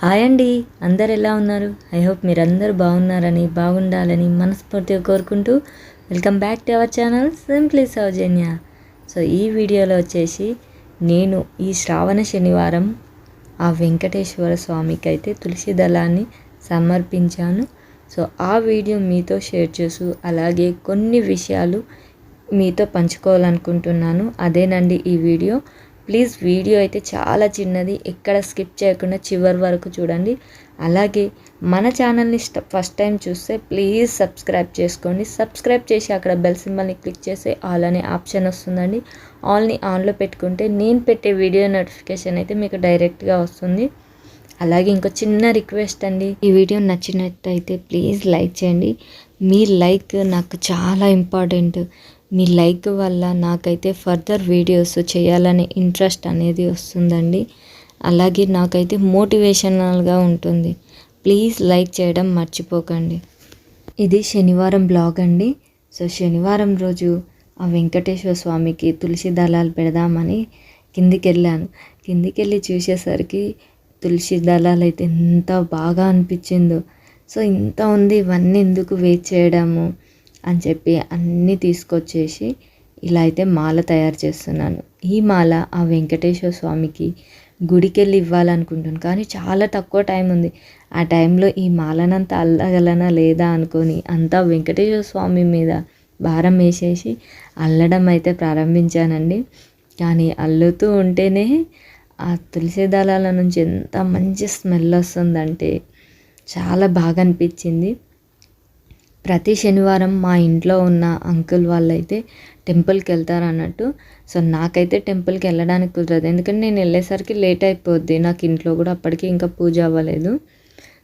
Hi అండి. అందరు ఎలా ఉన్నారు? ఐ హోప్ మీరందరూ బాగున్నారని బాగుండాలని మనస్ఫూర్తిగా కోరుకుంటూ welcome back to our channel simply Soujanya. So ఈ వీడియోలో వచ్చేసి నేను ఈ శ్రావణ శనివారం ఆ వెంకటేశ్వర స్వామికి అయితే తులసి దళాన్ని సమర్పించాను. సో ఆ వీడియో మీతో షేర్ చేస్తూ అలాగే కొన్ని విషయాలు మీతో పంచుకోవాలనుకుంటున్నాను. అదేనండి ఈ వీడియో. ప్లీజ్ వీడియో అయితే చాలా చిన్నది ఎక్కడ స్కిప్ చేయకుండా చివరి వరకు చూడండి. అలాగే మన ఛానల్ని ఫస్ట్ టైం చూస్తే ప్లీజ్ సబ్స్క్రైబ్ చేసుకోండి. సబ్స్క్రైబ్ చేసి అక్కడ బెల్ సింబల్ని క్లిక్ చేస్తే ఆల్ అనే ఆప్షన్ వస్తుందండి. ఆల్ని ఆన్లో పెట్టుకుంటే నేను పెట్టే వీడియో నోటిఫికేషన్ అయితే మీకు డైరెక్ట్గా వస్తుంది. అలాగే ఇంకో చిన్న రిక్వెస్ట్ అండి. ఈ వీడియో నచ్చినట్టయితే ప్లీజ్ లైక్ చేయండి. మీ లైక్ నాకు చాలా ఇంపార్టెంట్. మీ లైక్ వల్ల నాకైతే ఫర్దర్ వీడియోస్ చేయాలనే ఇంట్రెస్ట్ అనేది వస్తుందండి. అలాగే నాకైతే మోటివేషనల్గా ఉంటుంది. ప్లీజ్ లైక్ చేయడం మర్చిపోకండి. ఇది శనివారం బ్లాగ్ అండి. సో శనివారం రోజు ఆ వెంకటేశ్వర స్వామికి తులసి దళాలు పెడదామని కిందికి వెళ్ళాను కిందికి వెళ్ళి చూసేసరికి తులసి దళాలు అయితే ఎంత బాగా అనిపించిందో. సో ఇంత ఉంది ఇవన్నీ ఎందుకు వెయిట్ చేయడము? అని చెప్పి అన్నీ తీసుకొచ్చేసి ఇలా అయితే మాల తయారు చేస్తున్నాను. ఈ మాల ఆ వెంకటేశ్వర స్వామికి గుడికి వెళ్ళి ఇవ్వాలనుకుంటున్నాను. కానీ చాలా తక్కువ టైం ఉంది. ఆ టైంలో ఈ మాలనంతా అల్లగలనా లేదా అనుకొని అంతా వెంకటేశ్వర స్వామి మీద భారం వేసేసి అల్లడం అయితే ప్రారంభించానండి. కానీ అల్లుతూ ఉంటేనే ఆ తులసి దళాల నుంచి ఎంత మంచి స్మెల్ వస్తుందంటే చాలా బాగా అనిపించింది. ప్రతి శనివారం మా ఇంట్లో ఉన్న అంకుల్ వాళ్ళైతే టెంపుల్కి వెళ్తారు అన్నట్టు. సో నాకైతే టెంపుల్కి వెళ్ళడానికి కుదరదు. ఎందుకంటే నేను వెళ్ళేసరికి లేట్ అయిపోద్ది. నాకు ఇంట్లో కూడా అప్పటికి ఇంకా పూజ అవ్వలేదు.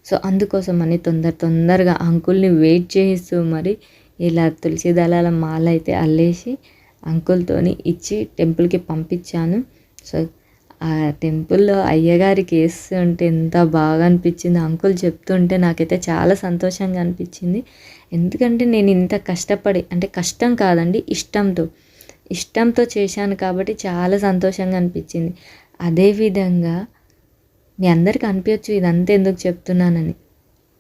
సో అందుకోసం అని తొందర తొందరగా అంకుల్ని వెయిట్ చేయిస్తూ మరి ఇలా తులసి దళాల మాల అయితే అల్లేసి అంకుల్తోని ఇచ్చి టెంపుల్కి పంపించాను. సో ఆ టెంపుల్లో అయ్యగారికి వేస్తుంటే ఎంత బాగా అనిపించింది. అంకుల్ చెప్తుంటే నాకైతే చాలా సంతోషంగా అనిపించింది. ఎందుకంటే నేను ఇంత కష్టపడి అంటే కష్టం కాదండి ఇష్టంతో ఇష్టంతో చేశాను కాబట్టి చాలా సంతోషంగా అనిపించింది. అదేవిధంగా మీ అందరికీ అనిపించచ్చు ఇదంతా ఎందుకు చెప్తున్నానని.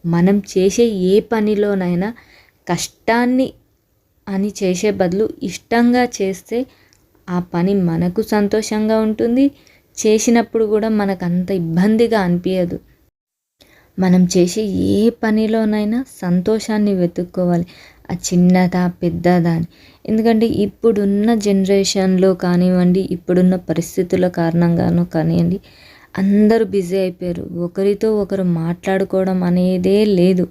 మనం చేసే ఏ పనిలోనైనా కష్టాన్ని అని చేసే బదులు ఇష్టంగా చేస్తే ఆ పని మనకు సంతోషంగా ఉంటుంది చేసినప్పుడు కూడా మనకు అంత ఇబ్బందిగా అనిపించదు మనం చేసే ఏ పనిలోనైనా సంతోషాన్ని వెతుక్కోవాలి. ఆ చిన్నదా పెద్దదా అని. ఎందుకంటే ఇప్పుడున్న జనరేషన్లో కానివ్వండి ఇప్పుడున్న పరిస్థితుల కారణంగానో కానివ్వండి అందరూ బిజీ అయిపోయారు. ఒకరితో ఒకరు మాట్లాడుకోవడం అనేదే లేదు.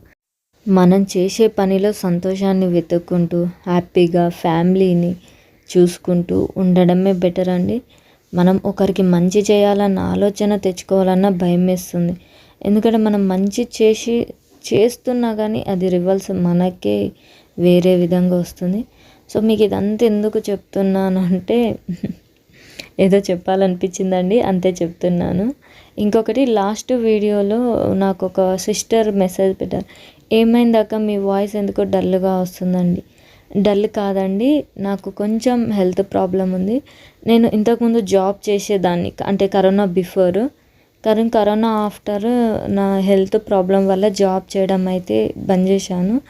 మనం చేసే పనిలో సంతోషాన్ని వెతుక్కుంటూ హ్యాపీగా ఫ్యామిలీని చూసుకుంటూ ఉండడమే బెటర్ అండి. మనం ఒకరికి మంచి చేయాలన్న ఆలోచన తెచ్చుకోవాలన్న భయం వేస్తుంది. ఎందుకంటే మనం మంచి చేసి చేస్తున్నా కానీ అది రివల్స్ మనకే వేరే విధంగా వస్తుంది. సో మీకు ఇదంతా ఎందుకు చెప్తున్నాను అంటే ఏదో చెప్పాలనిపించిందండి అంతే చెప్తున్నాను. ఇంకొకటి లాస్ట్ వీడియోలో నాకు ఒక సిస్టర్ మెసేజ్ పెట్టారు. ఏమైందాక మీ వాయిస్ ఎందుకో డల్గా వస్తుందండి. డల్ కాదండి. నాకు కొంచెం హెల్త్ ప్రాబ్లం ఉంది. నేను ఇంతకుముందు జాబ్ చేసేదాన్ని. అంటే కరోనా బిఫోర్. కానీ కరోనా ఆఫ్టర్ నా హెల్త్ ప్రాబ్లం వల్ల జాబ్ చేయడం అయితే బంద్ చేశాను.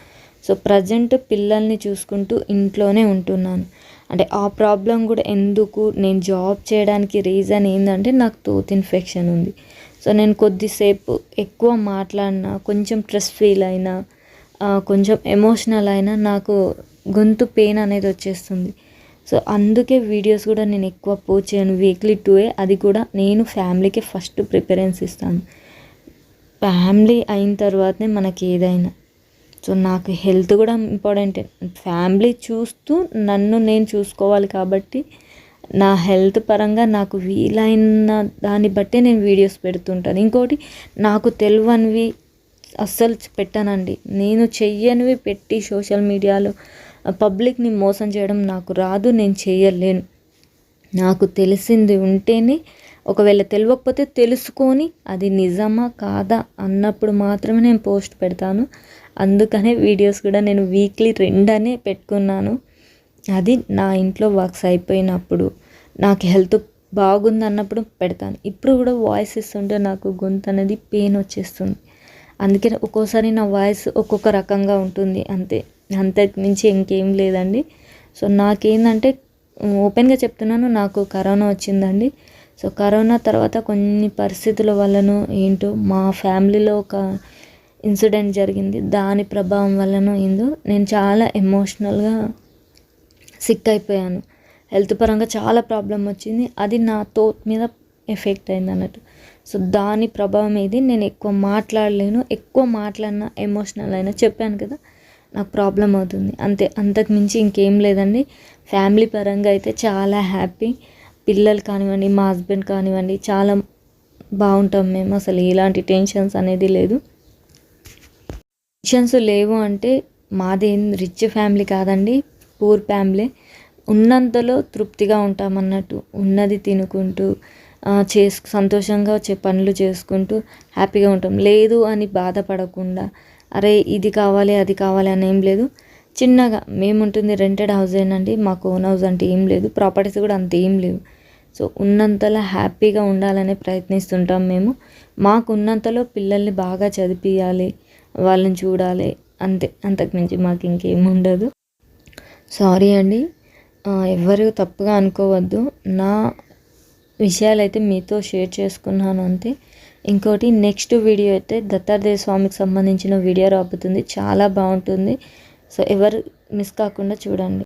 సో ప్రజెంట్ పిల్లల్ని చూసుకుంటూ ఇంట్లోనే ఉంటున్నాను. అంటే ఆ ప్రాబ్లం కూడా ఎందుకు? నేను జాబ్ చేయడానికి రీజన్ ఏంటంటే నాకు టూత్ ఇన్ఫెక్షన్ ఉంది. సో నేను కొద్దిసేపు ఎక్కువ మాట్లాడినా కొంచెం స్ట్రెస్ ఫీల్ అయినా కొంచెం ఎమోషనల్ అయినా నాకు గొంతు పెయిన్ అనేది వచ్చేస్తుంది. సో అందుకే వీడియోస్ కూడా నేను ఎక్కువ పోస్ట్ చేయను. వీక్లీ టూఏ అది కూడా నేను ఫ్యామిలీకి ఫస్ట్ ప్రిఫరెన్స్ ఇస్తాను. ఫ్యామిలీ అయిన తర్వాతనే మనకి ఏదైనా. సో నాకు హెల్త్ కూడా ఇంపార్టెంట్. ఫ్యామిలీ చూస్తూ నన్ను నేను చూసుకోవాలి కాబట్టి నా హెల్త్ పరంగా నాకు వీలైన దాన్ని బట్టే నేను వీడియోస్ పెడుతుంటాను. ఇంకోటి నాకు తెలియనివి అస్సలు పెట్టానండి. నేను చెయ్యనివి పెట్టి సోషల్ మీడియాలో పబ్లిక్ని మోసం చేయడం నాకు రాదు నేను చేయలేను. నాకు తెలిసింది ఉంటేనే ఒకవేళ తెలియకపోతే తెలుసుకొని అది నిజమా కాదా అన్నప్పుడు మాత్రమే నేను పోస్ట్ పెడతాను. అందుకనే వీడియోస్ కూడా నేను వీక్లీ రెండనే పెట్టుకున్నాను. అది నా ఇంట్లో వర్క్స్ అయిపోయినప్పుడు నాకు హెల్త్ బాగుంది అన్నప్పుడు పెడతాను. ఇప్పుడు కూడా వాయిస్ ఇస్తుంటే నాకు గొంతు అనేది పెయిన్ వచ్చేస్తుంది. అందుకే ఒక్కోసారి నా వాయిస్ ఒక్కొక్క రకంగా ఉంటుంది అంతే. అంతకు మించి ఇంకేం లేదండి. సో నాకేందంటే ఓపెన్గా చెప్తున్నాను నాకు కరోనా వచ్చిందండి. సో కరోనా తర్వాత కొన్ని పరిస్థితుల వల్లనో ఏంటో మా ఫ్యామిలీలో ఒక ఇన్సిడెంట్ జరిగింది. దాని ప్రభావం వల్లనో ఏందో నేను చాలా ఎమోషనల్గా సిక్ అయిపోయాను. హెల్త్ పరంగా చాలా ప్రాబ్లం వచ్చింది. అది నా తోట్ మీద ఎఫెక్ట్ అయింది అన్నట్టు సో దాని ప్రభావం ఇది నేను ఎక్కువ మాట్లాడలేను. ఎక్కువ మాట్లాడినా ఎమోషనల్ అయినా చెప్పాను కదా. నాకు ప్రాబ్లం అవుతుంది. అంతే అంతకుమించి ఇంకేం లేదండి. ఫ్యామిలీ పరంగా అయితే చాలా హ్యాపీ. పిల్లలు కానివ్వండి మా హస్బెండ్ కానివ్వండి చాలా బాగుంటాం మేము. అసలు ఎలాంటి టెన్షన్స్ అనేది లేదు. టెన్షన్స్ లేవు అంటే మాదేం రిచ్ ఫ్యామిలీ కాదండి. Poor family. ఉన్నంతలో తృప్తిగా ఉంటామన్నట్టు. ఉన్నది తినుకుంటూ చేసు సంతోషంగా వచ్చే పనులు చేసుకుంటూ హ్యాపీగా ఉంటాం. లేదు అని బాధపడకుండా అరే ఇది కావాలి అది కావాలి అని ఏం లేదు. చిన్నగా మేము ఉంటుంది రెంటెడ్ హౌస్ ఏనండి మాకు ఓన్ హౌస్ అంటే ఏం లేదు ప్రాపర్టీస్ కూడా అంత ఏం లేవు. సో ఉన్నంతలో హ్యాపీగా ఉండాలని ప్రయత్నిస్తుంటాం మేము. మాకు ఉన్నంతలో పిల్లల్ని బాగా చదివియాలి వాళ్ళని చూడాలి అంతే. అంతకుమించి మాకు ఇంకేం ఉండదు. సారీ అండి. ఎవరు తప్పుగా అనుకోవద్దు. నా విషయాలు అయితే మీతో షేర్ చేసుకున్నాను అంతే. ఇంకోటి నెక్స్ట్ వీడియో అయితే దత్తాత్రేయ స్వామికి సంబంధించిన వీడియో రాబోతుంది. చాలా బాగుంటుంది. సో ఎవరు మిస్ కాకుండా చూడండి.